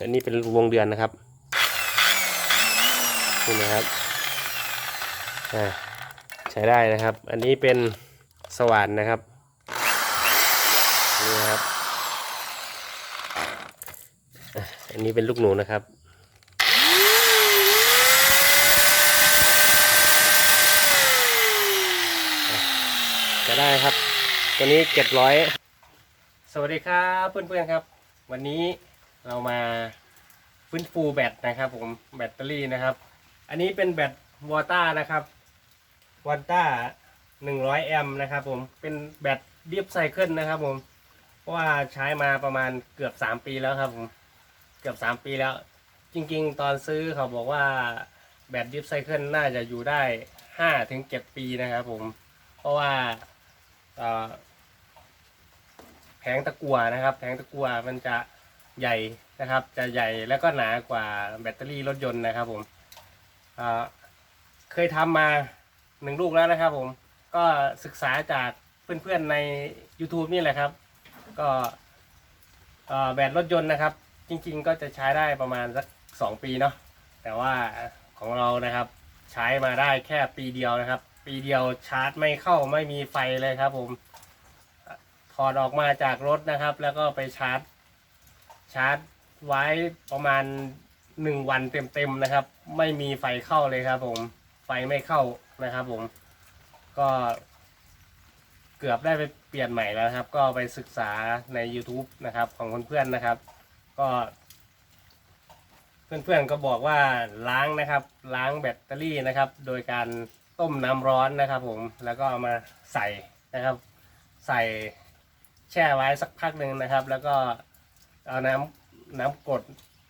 อันนี้เป็นวงเดือนนะครับนี่นะครับใช้ได้นะครับ อันนี้เป็นสว่านนะครับนี่ครับ อันนี้เป็นลูกหนูนะครับจะได้ครับ ตัวนี้เจ็ดร้อยสวัสดีครับเพื่อนๆครับ วันนี้ เรามาฟื้นฟูแบตนะครับ ผมแบตเตอรี่นะครับ อันนี้เป็นแบตวอต้านะครับวอต้าหนึ่งร้อยแอมป์นะครับ ผมเป็นแบตดิฟไซเคิลนะครับ ผมเพราะว่าใช้มาประมาณเกือบสามปีแล้วครับผมเกือบสามปีแล้ว จริง ๆ ตอนซื้อเขาบอกว่าแบตดิฟไซเคิลน่าจะอยู่ได้ห้าถึงเจ็ดปีนะครับ ผมเพราะว่าแผงตะกั่วนะครับ แผงตะกั่วมันจะ ใหญ่นะครับ จะใหญ่แล้วก็หนากว่าแบตเตอรี่รถยนต์นะครับผมเเคยทำมาหนึ่งลูกแล้วนะครับผมก็ศึกษาจากเพื่อนๆใน YouTube นี่แหละครับ ก็แบตรถยนต์นะครับ จริงๆก็จะใช้ได้ประมาณสักสองปีเนาะแต่ว่าของเรานะครับใช้มาได้แค่ปีเดียวนะครับ ปีเดียวชาร์จไม่เข้าไม่มีไฟเลยครับผมถอดออกมาจากรถนะครับ แล้วก็ไปชาร์จ ชาร์จไว้ประมาณหนึ่งวันเต็มๆนะครับ ไม่มีไฟเข้าเลยครับ ผม ไฟไม่เข้านะครับ ผม ก็เกือบได้ไปเปลี่ยนใหม่แล้วครับ ก็ไปศึกษาใน YouTube นะครับ ของเพื่อนๆนะครับ ก็ เพื่อนๆก็บอกว่าล้างนะครับ ล้างแบตเตอรี่นะครับ โดยการต้มน้ำร้อนนะครับ ผมแล้วก็เอามาใส่นะครับ ใส่แช่ไว้สักพักหนึ่งนะครับ แล้วก็ เอาน้ำน้ำกรด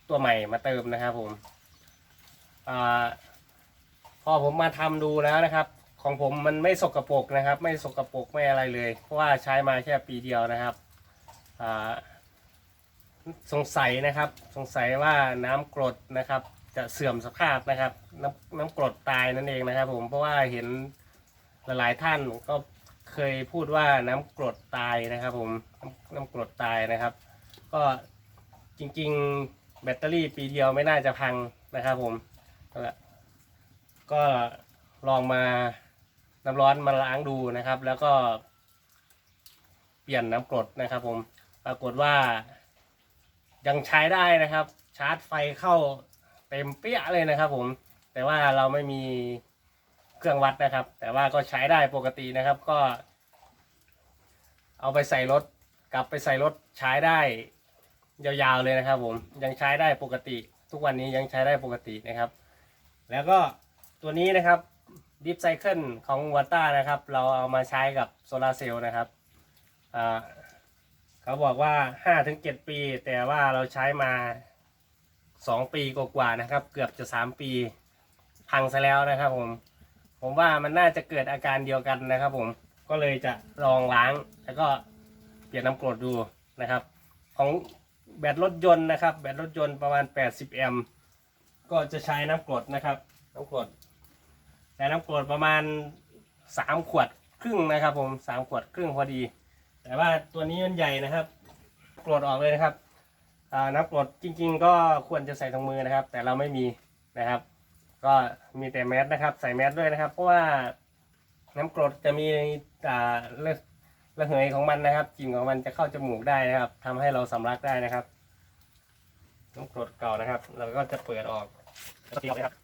ตัวใหม่มาเติมนะครับผมอพอผมมาทำดูแล้วนะครับ ของผมมันไม่สกปรกนะครับ ไม่สกปรกไม่อะไรเลย เพราะว่าใช้มาแค่ปีเดียวนะครับสงสัยนะครับ สงสัยว่าน้ำกรดนะครับ จะเสื่อมสภาพนะครับ น้ำน้ำกรดตายนั่นเองนะครับ ผมเพราะว่าเห็นหลายๆท่านก็เคยพูดว่าน้ำกรดตายนะครับ ผมน้ำน้ำกรดตายนะครับ ก็จริง ๆ แบตเตอรี่ปีเดียวไม่น่าจะพังนะครับผมก็ลองมาน้ำร้อนมาล้างดูนะครับ แล้วก็ เปลี่ยนน้ำกรดนะครับ ผมปรากฏว่า ยังใช้ได้นะครับ ชาร์จไฟเข้าเต็มเปี้ยเลยนะครับ ผม แต่ว่าเราไม่มีเครื่องวัดนะครับ แต่ว่าก็ใช้ได้ปกตินะครับ ก็ เอาไปใส่รถ กลับไปใส่รถใช้ได้ ยาวๆเลยนะครับ ผมยังใช้ได้ปกติ ทุกวันนี้ยังใช้ได้ปกตินะครับ แล้วก็ตัวนี้นะครับดิฟไซเคิลของวัตต้านะครับ เราเอามาใช้กับโซลาร์เซลล์นะครับเขาบอกว่าห้าถึงเจ็ดปี แต่ว่าเราใช้มาสองปีกว่าๆนะครับ เกือบจะสามปี พังซะแล้วนะครับผม ผมว่ามันน่าจะเกิดอาการเดียวกันนะครับ ผมก็เลยจะลองล้างแล้วก็เปลี่ยนน้ำกรดดูนะครับ ของ แบตรถยนต์นะครับ แบตรถยนต์ประมาณ 80 แอมป์ก็จะใช้น้ำกรดนะครับน้ำกรดแต่น้ำกรดประมาณ 3 ขวดครึ่งนะครับ ผม 3 ขวดครึ่งพอดี แต่ว่าตัวนี้มันใหญ่นะครับ กรดออกเลยนะครับอ่าน้ำกรดจริง ๆ ก็ควรจะใส่ถุงมือนะครับ แต่เราไม่มีนะครับ ก็มีแต่แมสนะครับ ใส่แมสด้วยนะครับ เพราะว่าน้ำกรดจะมีอ่า ระเหยของมันนะครับกลิ่นของมันจะเข้าจมูกได้นะครับทำให้เราสำลักได้นะครับน้ำกรดเก่านะครับ เราก็จะเปิดออกแล้วก็ตีออกเลยครับ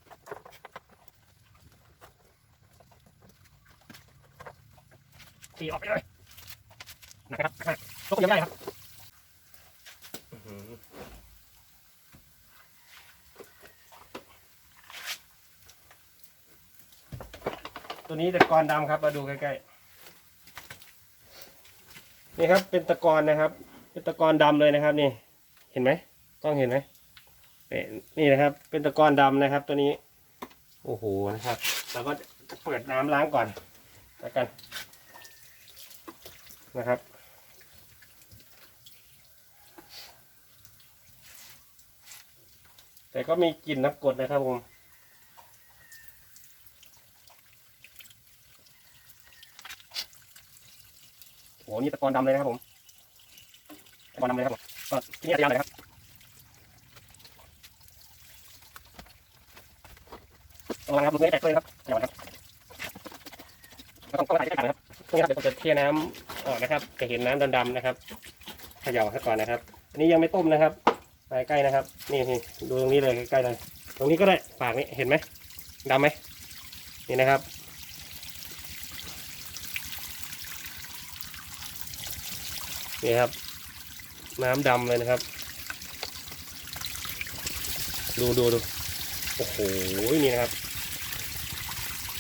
ตีออกไปเลยนะครับก็ยังได้ครับตัวนี้ตะกอนดำครับ มาดูใกล้ๆ นี่ครับ เป็นตะกอนนะครับ เป็นตะกอนดำเลยนะครับนี่ เห็นไหมกล้องเห็นไหมนี่นี่นะครับ เป็นตะกอนดำนะครับ ตัวนี้ โอ้โหนะครับเราก็เปิดน้ำล้างก่อนแล้วกันนะครับแต่ก็มีกลิ่นน้ำกรดนะครับผม โหนี่ตะกอนดำเลยนะครับผมตะกอนดำเลยครับผมก็ที่นี่จะยาวหนยครับระวังครับลูกนี้แตกเลยครับระวังครับเรต้องต้องถ่ายที่ถัะครับนี่ครับเดี๋ยวผมจะเทน้ำออกนะครับ จะเห็นน้ำดำๆนะครับเขย่าซะก่อนนะครับอันนี้ยังไม่ต้มนะครับใกล้ๆนะครับ นี่นี่ดูตรงนี้เลยใกล้ๆเลย ตรงนี้ก็ได้ปากนี้เห็นไหมดำไหมนี่นะครับ นี่ครับ น้ำดำเลยนะครับ ดูดูดูโอ้โหนี่นะครับ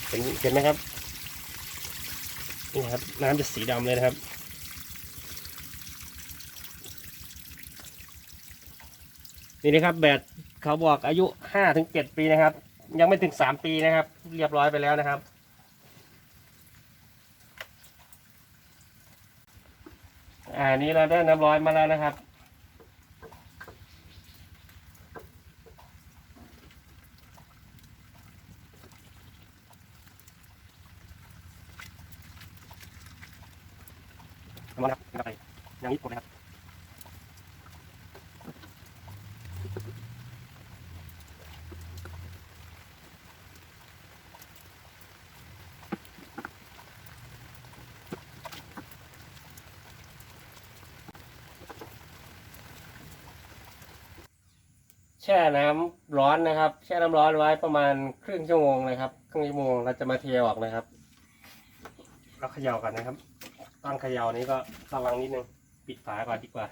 เห็นเห็นไหมครับนี่นะครับน้ำจะสีดำเลยนะครับนี่นะครับแบตเขาบอกอายุห้าถึงเจ็ดปีนะครับ ยังไม่ถึงสามปีนะครับ เรียบร้อยไปแล้วนะครับ อ่านี้เราได้น้ำร้อนมาแล้วนะครับ น้ำร้อนนะครับไปอย่างนี้กดนะครับ แช่น้ำร้อนนะครับ แช่น้ำร้อนไว้ประมาณครึ่งชั่วโมงนะครับ ครึ่งชั่วโมงเราจะมาเทออกนะครับเราเขย่ากันนะครับตอนเขย่านี้ก็ระวังนิดนึงปิดฝาก่อนดีกว่า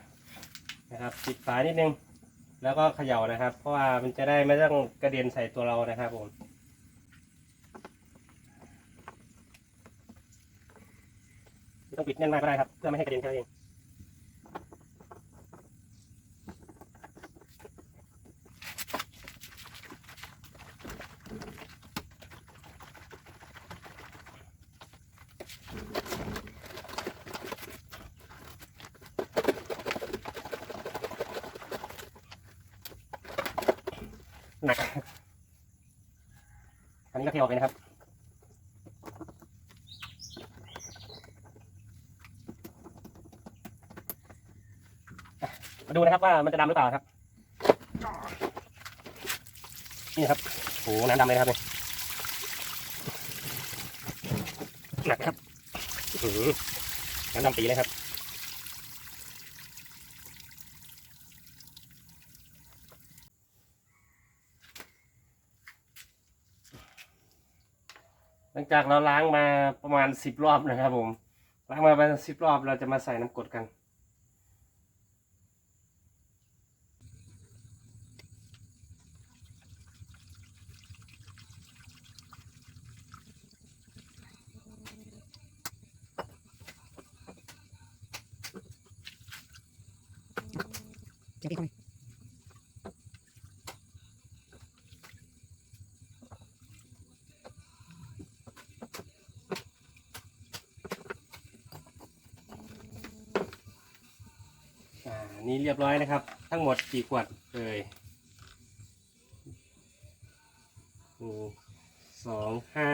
นะครับ ปิดฝานิดนึง แล้วก็เขย่านะครับ เพราะว่ามันจะได้ไม่ต้องกระเด็นใส่ตัวเรานะครับผมต้องปิดแน่นมากก็ได้ครับเพื่อไม่ให้กระเด็นแค่นั้นเอง หนัก อันนี้ก็เทออกเลยนะครับ มาดูนะครับว่ามันจะดำหรือเปล่าครับ นี่ครับโหน้ำดำเลยนะครับเนี่ยหนักครับน้ำดำปีเลยครับ หลังจากเราล้างมาประมาณสิบรอบนะครับผม ล้างมาประมาณสิบรอบเราจะมาใส่น้ำกรดกัน เดี๋ยวพี่เข้าไป อ่า นี่ เรียบร้อยนะครับ ทั้งหมดกี่ขวดเอ่ยหสองห้า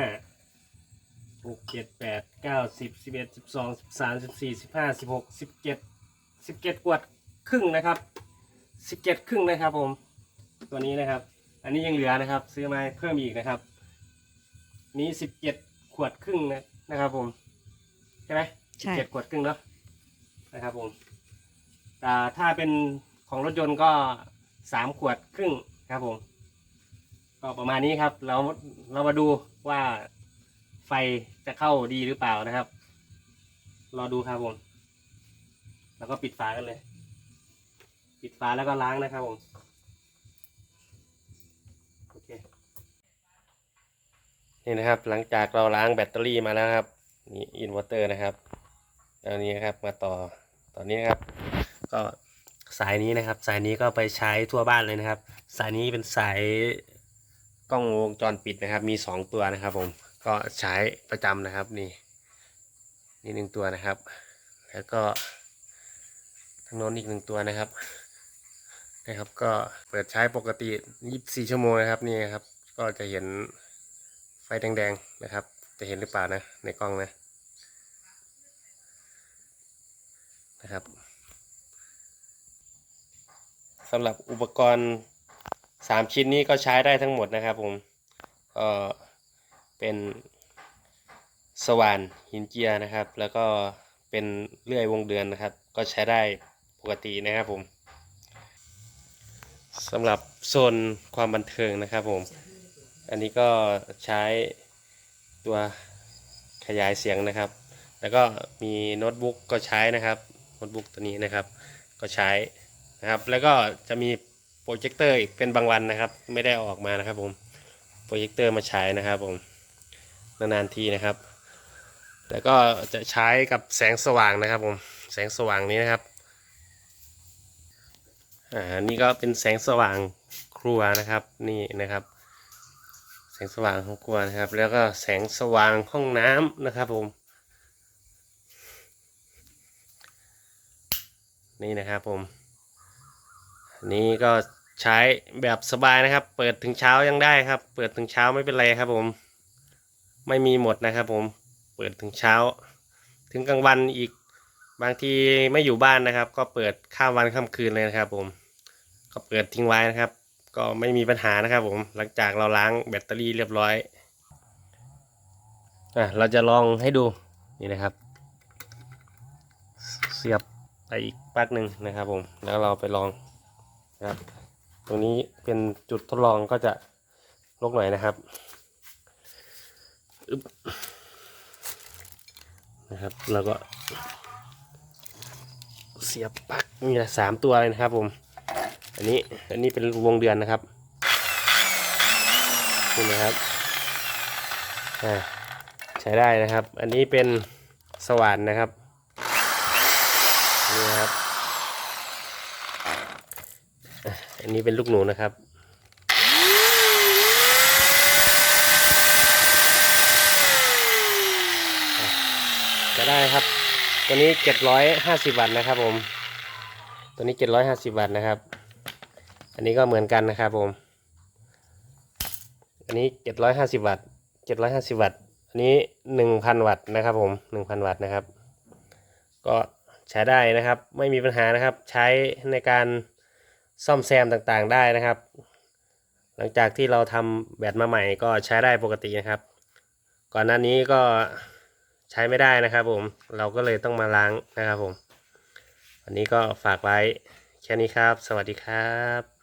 หกเจ็ดแปดเก้าสิบสิบเอ็ดสิบสองสิบสามสิบสี่สิบห้าสิบหกสิบเจ็ดสิบเจ็ดขวดครึ่งนะครับสิบเจ็ดครึ่งนะครับผม ตัวนี้นะครับ อันนี้ยังเหลือนะครับ ซื้อมาเพิ่มอีกนะครับ นี้สิบเจ็ดขวดครึ่งนะนะครับผม ใช่ไหมใช่เจ็ดขวดครึ่งเนาะนะครับผม แต่ถ้าเป็นของรถยนต์ก็สามขวดครึ่งครับผม ก็ประมาณนี้ครับ เราเรามาดูว่าไฟจะเข้าดีหรือเปล่านะครับ รอดูครับผม แล้วก็ปิดฝากันเลย ปิดฝาแล้วก็ล้างนะครับผม โอเค นี่นะครับ หลังจากเราล้างแบตเตอรี่มาแล้วครับ นี่อินเวอร์เตอร์นะครับอันนี้นะครับ มาต่อตอนนี้ครับ ก็สายนี้นะครับ สายนี้ก็ไปใช้ทั่วบ้านเลยนะครับ สายนี้เป็นสายกล้องวงจรปิดนะครับ มีสองตัวนะครับ ผมก็ใช้ประจำนะครับนี่นี่หนึ่งตัวนะครับ แล้วก็ทางโน้นอีกหนึ่งตัวนะครับนะครับ ก็เปิดใช้ปกติ 24 ชั่วโมงนะครับนี่นะครับ ก็จะเห็นไฟแดงๆนะครับ จะเห็นหรือเปล่านะในกล้องนะนะครับ สำหรับอุปกรณ์สามชิ้นนี้ก็ใช้ได้ทั้งหมดนะครับผมก็เป็นสว่านหินเจียนะครับ แล้วก็เป็นเลื่อยวงเดือนนะครับ ก็ใช้ได้ปกตินะครับผมสำหรับโซนความบันเทิงนะครับผม อันนี้ก็ใช้ตัวขยายเสียงนะครับ แล้วก็มีโน้ตบุ๊กก็ใช้นะครับ โน้ตบุ๊กตัวนี้นะครับ ก็ใช้ นะครับ แล้วก็จะมีโปรเจคเตอร์อีกเป็นบางวันนะครับ ไม่ได้ออกมานะครับผมโปรเจคเตอร์มาใช้นะครับผมนานๆทีนะครับแล้วก็จะใช้กับแสงสว่างนะครับผมแสงสว่างนี้นะครับอ่านี่ก็เป็นแสงสว่างครัวนะครับนี่นะครับ แสงสว่างของครัวนะครับ แล้วก็แสงสว่างห้องน้ำนะครับผม นี่นะครับผม นี้ก็ใช้แบบสบายนะครับ เปิดถึงเช้ายังได้ครับ เปิดถึงเช้าไม่เป็นไรครับผม ไม่มีหมดนะครับผม เปิดถึงเช้า ถึงกลางวันอีก บางทีไม่อยู่บ้านนะครับ ก็เปิดข้ามวันข้ามคืนเลยนะครับ ผม ก็เปิดทิ้งไว้นะครับ ก็ไม่มีปัญหานะครับ ผม หลังจากเราล้างแบตเตอรี่เรียบร้อย อะ เราจะลองให้ดู นี่นะครับ เสียบไปอีกปักหนึ่งนะครับ ผม แล้วเราไปลอง นะครับ ตรงนี้เป็นจุดทดลองก็จะลกหน่อยนะครับนะครับ แล้วก็ เสียบปลั๊กมีละสามตัวเลยนะครับ ผม อันนี้อันนี้เป็นวงเดือนนะครับนี่นะครับใช้ได้นะครับ อันนี้เป็นสว่านนะครับ นี่นะครับ อันนี้เป็นลูกหนูนะครับจะได้ครับ ตัวนี้เจ็ดร้อยห้าสิบวัตต์นะครับผม ตัวนี้เจ็ดร้อยห้าสิบวัตต์นะครับ อันนี้ก็เหมือนกันนะครับผม อันนี้เจ็ดร้อยห้าสิบวัตต์เจ็ดร้อยห้าสิบวัตต์ อันนี้หนึ่งพันวัตต์นะครับผมหนึ่งพันวัตต์นะครับ ก็ใช้ได้นะครับ ไม่มีปัญหานะครับ ใช้ในการ ซ่อมแซมต่างๆได้นะครับ หลังจากที่เราทำแบตมาใหม่ก็ใช้ได้ปกตินะครับ ก่อนหน้านี้ก็ใช้ไม่ได้นะครับผมเราก็เลยต้องมาล้างนะครับผมวันนี้ก็ฝากไว้แค่นี้ครับ สวัสดีครับ